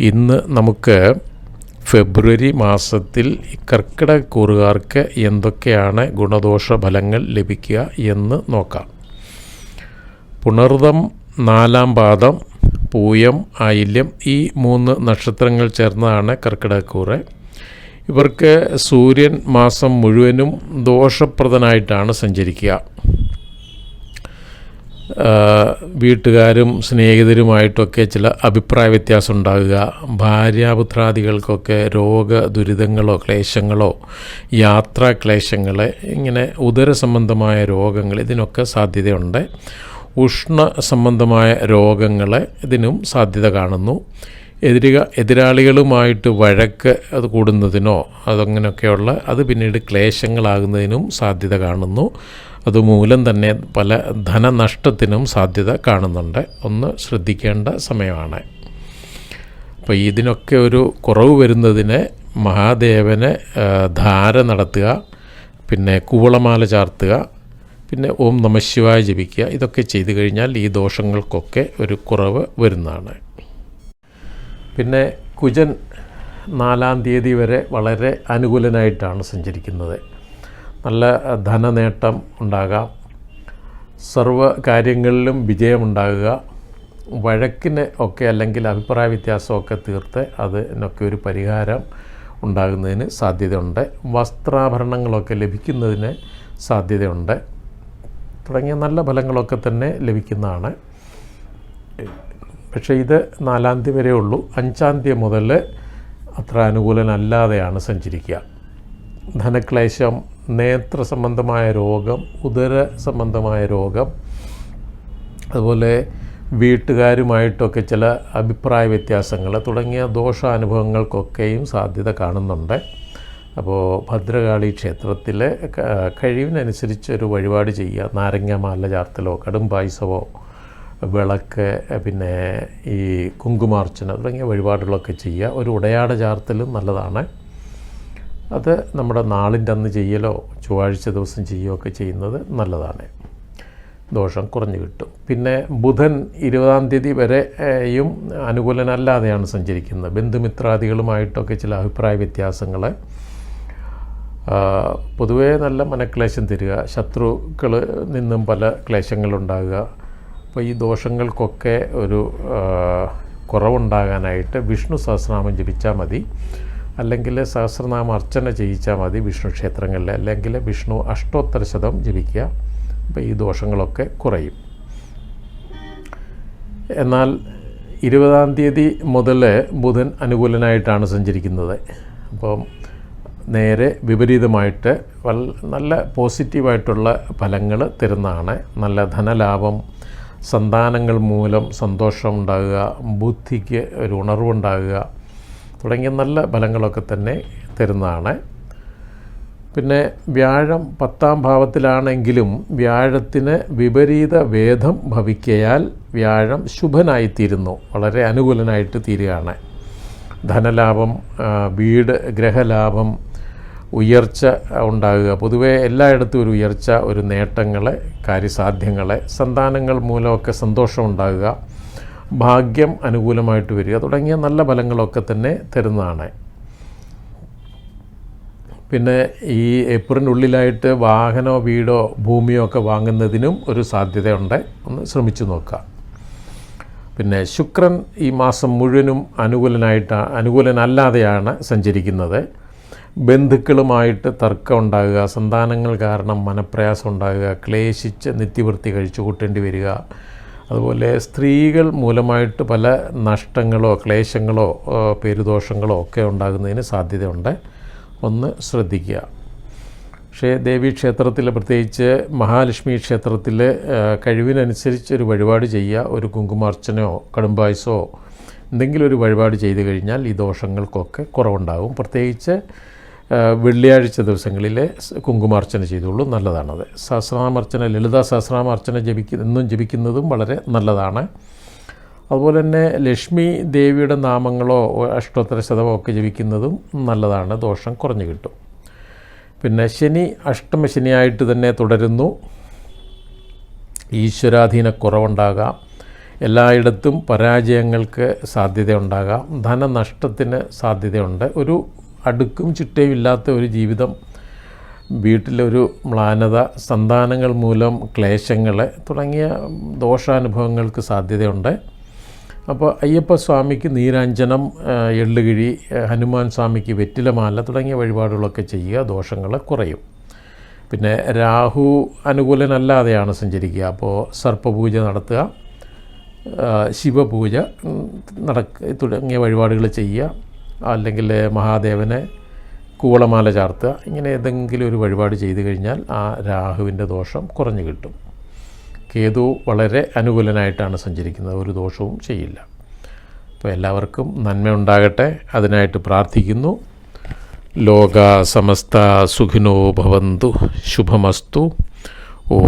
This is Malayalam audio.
ഇന്ന് നമുക്ക് ഫെബ്രുവരി മാസത്തിൽ കർക്കിടക കൂറുകാർക്ക് എന്തൊക്കെയാണ് ഗുണദോഷ ഫലങ്ങൾ ലഭിക്കുക എന്ന് നോക്കാം. പുണർതം നാലാം പാദം പൂയം ആയില്യം ഈ മൂന്ന് നക്ഷത്രങ്ങൾ ചേർന്നതാണ് കർക്കിടകക്കൂറ്. ഇവർക്ക് സൂര്യൻ മാസം മുഴുവനും ദോഷപ്രദനായിട്ടാണ് സഞ്ചരിക്കുക. വീട്ടുകാരും സ്നേഹിതരുമായിട്ടൊക്കെ ചില അഭിപ്രായ വ്യത്യാസം ഉണ്ടാകുക. ഭാര്യാപുത്രാദികൾക്കൊക്കെ രോഗ ദുരിതങ്ങളോ ക്ലേശങ്ങളോ യാത്രാ ക്ലേശങ്ങൾ ഇങ്ങനെ ഉദര സംബന്ധമായ രോഗങ്ങൾ ഇതിനൊക്കെ സാധ്യതയുണ്ട്. ഉഷ്ണ സംബന്ധമായ രോഗങ്ങൾ ഇതിനും സാധ്യത കാണുന്നു. എതിരിക എതിരാളികളുമായിട്ട് വഴക്ക് അത് കൂടുന്നതിനോ അതങ്ങനെയൊക്കെയുള്ള അത് പിന്നീട് ക്ലേശങ്ങളാകുന്നതിനും സാധ്യത കാണുന്നു. അതുമൂലം തന്നെ പല ധനനഷ്ടത്തിനും സാധ്യത കാണുന്നുണ്ട്. ഒന്ന് ശ്രദ്ധിക്കേണ്ട സമയമാണ്. അപ്പോൾ ഇതിനൊക്കെ ഒരു കുറവ് വരുന്നതിന് മഹാദേവന് ധാര നടത്തുക പിന്നെ കൂവളമാല ചാർത്തുക പിന്നെ ഓം നമശിവായ ജപിക്കുക ഇതൊക്കെ ചെയ്തു കഴിഞ്ഞാൽ ഈ ദോഷങ്ങൾക്കൊക്കെ ഒരു കുറവ് വരുന്നതാണ്. പിന്നെ കുജൻ നാലാം തീയതി വരെ വളരെ അനുകൂലനായിട്ടാണ് സഞ്ചരിക്കുന്നത്. നല്ല ധനനേട്ടം ഉണ്ടാകാം. സർവ കാര്യങ്ങളിലും വിജയമുണ്ടാകുക. വഴക്കിന് ഒക്കെ അല്ലെങ്കിൽ അഭിപ്രായ വ്യത്യാസമൊക്കെ തീർത്ത് അതിനൊക്കെ ഒരു പരിഹാരം ഉണ്ടാകുന്നതിന് സാധ്യതയുണ്ട്. വസ്ത്രാഭരണങ്ങളൊക്കെ ലഭിക്കുന്നതിന് സാധ്യതയുണ്ട്. തുടങ്ങിയ നല്ല ഫലങ്ങളൊക്കെ തന്നെ ലഭിക്കുന്നതാണ്. പക്ഷേ ഇത് നാലാം തീയതി വരെ ഉള്ളൂ. അഞ്ചാം തീയതി മുതൽ അത്ര അനുകൂലനല്ലാതെയാണ് സഞ്ചരിക്കുക. ധനക്ലേശം നേത്ര സംബന്ധമായ രോഗം ഉദര സംബന്ധമായ രോഗം അതുപോലെ വീട്ടുകാരുമായിട്ടൊക്കെ ചില അഭിപ്രായ വ്യത്യാസങ്ങൾ തുടങ്ങിയ ദോഷാനുഭവങ്ങൾക്കൊക്കെയും സാധ്യത കാണുന്നുണ്ട്. അപ്പോൾ ഭദ്രകാളി ക്ഷേത്രത്തിൽ കഴിവിനനുസരിച്ച് ഒരു വഴിപാട് ചെയ്യുക. നാരങ്ങമാല ചാർത്തലോ കടും പായസമോ വിളക്ക് പിന്നെ ഈ കുങ്കുമാർച്ചന തുടങ്ങിയ വഴിപാടുകളൊക്കെ ചെയ്യുക. ഒരു ഉടയാട ചാർത്തലും നല്ലതാണ്. അത് നമ്മുടെ നാളിന്റെ അന്ന് ചെയ്യലോ ചൊവ്വാഴ്ച ദിവസം ചെയ്യുകയോ ഒക്കെ ചെയ്യുന്നത് നല്ലതാണ്. ദോഷം കുറഞ്ഞു കിട്ടും. പിന്നെ ബുധൻ ഇരുപതാം തീയതി വരെയും അനുകൂലനല്ലാതെയാണ് സഞ്ചരിക്കുന്നത്. ബന്ധുമിത്രാദികളുമായിട്ടൊക്കെ ചില അഭിപ്രായ വ്യത്യാസങ്ങൾ പൊതുവേ നല്ല മനക്ലേശം തരിക ശത്രുക്കൾ നിന്നും പല ക്ലേശങ്ങളുണ്ടാകുക. അപ്പോൾ ഈ ദോഷങ്ങൾക്കൊക്കെ ഒരു കുറവുണ്ടാകാനായിട്ട് വിഷ്ണു സഹസ്രനാമം ജപിച്ചാൽ മതി. അല്ലെങ്കിൽ സഹസ്രനാമ അർച്ചന ചെയ്യിച്ചാൽ മതി വിഷ്ണു ക്ഷേത്രങ്ങളിൽ. അല്ലെങ്കിൽ വിഷ്ണു അഷ്ടോത്തര ശതം ജപിക്കുക. അപ്പോൾ ഈ ദോഷങ്ങളൊക്കെ കുറയും. എന്നാൽ ഇരുപതാം തീയതി മുതൽ ബുധൻ അനുകൂലനായിട്ടാണ് സഞ്ചരിക്കുന്നത്. അപ്പം നേരെ വിപരീതമായിട്ട് വൽ നല്ല പോസിറ്റീവായിട്ടുള്ള ഫലങ്ങൾ തരുന്നതാണ്. നല്ല ധനലാഭം സന്താനങ്ങൾ മൂലം സന്തോഷം ഉണ്ടാകുക ബുദ്ധിക്ക് ഒരു ഉണർവുണ്ടാകുക തുടങ്ങിയ നല്ല ഫലങ്ങളൊക്കെ തന്നെ തരുന്നതാണ്. പിന്നെ വ്യാഴം പത്താം ഭാവത്തിലാണെങ്കിലും വ്യാഴത്തിന് വിപരീത വേദം ഭവിക്കയാൽ വ്യാഴം ശുഭനായിത്തീരുന്നു. വളരെ അനുകൂലനായിട്ട് തീരുകയാണ്. ധനലാഭം വീട് ഗ്രഹലാഭം ഉയർച്ച ഉണ്ടാകുക. പൊതുവേ എല്ലായിടത്തും ഒരു ഉയർച്ച ഒരു നേട്ടങ്ങൾ കാര്യസാധ്യങ്ങൾ സന്താനങ്ങൾ മൂലമൊക്കെ സന്തോഷം ഉണ്ടാകുക. ഭാഗ്യം അനുകൂലമായിട്ട് വരിക. തുടങ്ങിയ നല്ല ഫലങ്ങളൊക്കെ തന്നെ തരുന്നതാണ്. പിന്നെ ഈ ഏപ്രിലിനുള്ളിലായിട്ട് വാഹനമോ വീടോ ഭൂമിയോ ഒക്കെ വാങ്ങുന്നതിനും ഒരു സാധ്യതയുണ്ട്. ഒന്ന് ശ്രമിച്ചു നോക്കുക. പിന്നെ ശുക്രൻ ഈ മാസം മുഴുവനും അനുകൂലനായിട്ട് അനുകൂലനല്ലാതെയാണ് സഞ്ചരിക്കുന്നത്. ബന്ധുക്കളുമായിട്ട് തർക്കം ഉണ്ടാകുക സന്താനങ്ങൾ കാരണം മനപ്രയാസം ഉണ്ടാകുക ക്ലേശിച്ച് നിത്യവൃത്തി കഴിച്ചു കൂട്ടേണ്ടി വരിക അതുപോലെ സ്ത്രീകൾ മൂലമായിട്ട് പല നഷ്ടങ്ങളോ ക്ലേശങ്ങളോ പേരുദോഷങ്ങളോ ഒക്കെ ഉണ്ടാകുന്നതിന് സാധ്യതയുണ്ട്. ഒന്ന് ശ്രദ്ധിക്കുക. പക്ഷേ ദേവീ ക്ഷേത്രത്തിൽ പ്രത്യേകിച്ച് മഹാലക്ഷ്മി ക്ഷേത്രത്തിൽ കഴിവിനനുസരിച്ച് ഒരു വഴിപാട് ചെയ്യുക. ഒരു കുങ്കുമാർച്ചനയോ കടുംപായസോ എന്തെങ്കിലും ഒരു വഴിപാട് ചെയ്തു കഴിഞ്ഞാൽ ഈ ദോഷങ്ങൾക്കൊക്കെ കുറവുണ്ടാകും. പ്രത്യേകിച്ച് വെള്ളിയാഴ്ച ദിവസങ്ങളിൽ കുങ്കുമാർച്ചന ചെയ്തോളൂ നല്ലതാണത്. സഹസ്രനാമർച്ചന ലളിത സഹസ്രനാമർച്ചന ജപിക്ക എന്നും ജപിക്കുന്നതും വളരെ നല്ലതാണ്. അതുപോലെ തന്നെ ലക്ഷ്മി ദേവിയുടെ നാമങ്ങളോ അഷ്ടോത്തര ശതമോ ഒക്കെ ജപിക്കുന്നതും നല്ലതാണ്. ദോഷം കുറഞ്ഞു കിട്ടും. പിന്നെ ശനി അഷ്ടമ ശനിയായിട്ട് തന്നെ തുടരുന്നു. ഈശ്വരാധീന കുറവുണ്ടാകാം. എല്ലായിടത്തും പരാജയങ്ങൾക്ക് സാധ്യതയുണ്ടാകാം. ധനനഷ്ടത്തിന് സാധ്യതയുണ്ട്. ഒരു അടുക്കും ചിട്ടയും ഇല്ലാത്ത ഒരു ജീവിതം. വീട്ടിലൊരു മ്ലാനത സന്താനങ്ങൾ മൂലം ക്ലേശങ്ങൾ തുടങ്ങിയ ദോഷാനുഭവങ്ങൾക്ക് സാധ്യതയുണ്ട്. അപ്പോൾ അയ്യപ്പ സ്വാമിക്ക് നീരാഞ്ജനം എള്ളുകിഴി ഹനുമാൻ സ്വാമിക്ക് വെറ്റിലമാല തുടങ്ങിയ വഴിപാടുകളൊക്കെ ചെയ്യുക ദോഷങ്ങൾ കുറയും. പിന്നെ രാഹു അനുകൂലനല്ലാതെയാണ് സഞ്ചരിക്കുക. അപ്പോൾ സർപ്പപൂജ നടത്തുക ശിവപൂജ നടക്ക തുടങ്ങിയ വഴിപാടുകൾ ചെയ്യുക. അല്ലെങ്കിൽ മഹാദേവനെ കൂളമാല ചാർത്തുക ഇങ്ങനെ ഏതെങ്കിലും ഒരു വഴിപാട് ചെയ്തു കഴിഞ്ഞാൽ ആ രാഹുവിന്റെ ദോഷം കുറഞ്ഞു കിട്ടും. കേതു വളരെ അനുകൂലനായിട്ടാണ് സഞ്ചരിക്കുന്നത് ഒരു ദോഷവും ചെയ്യില്ല. അപ്പോൾ എല്ലാവർക്കും നന്മയുണ്ടാകട്ടെ അതിനായിട്ട് പ്രാർത്ഥിക്കുന്നു. ലോക സമസ്ത സുഖിനോ ഭവന്തു. ശുഭമസ്തു. ഓ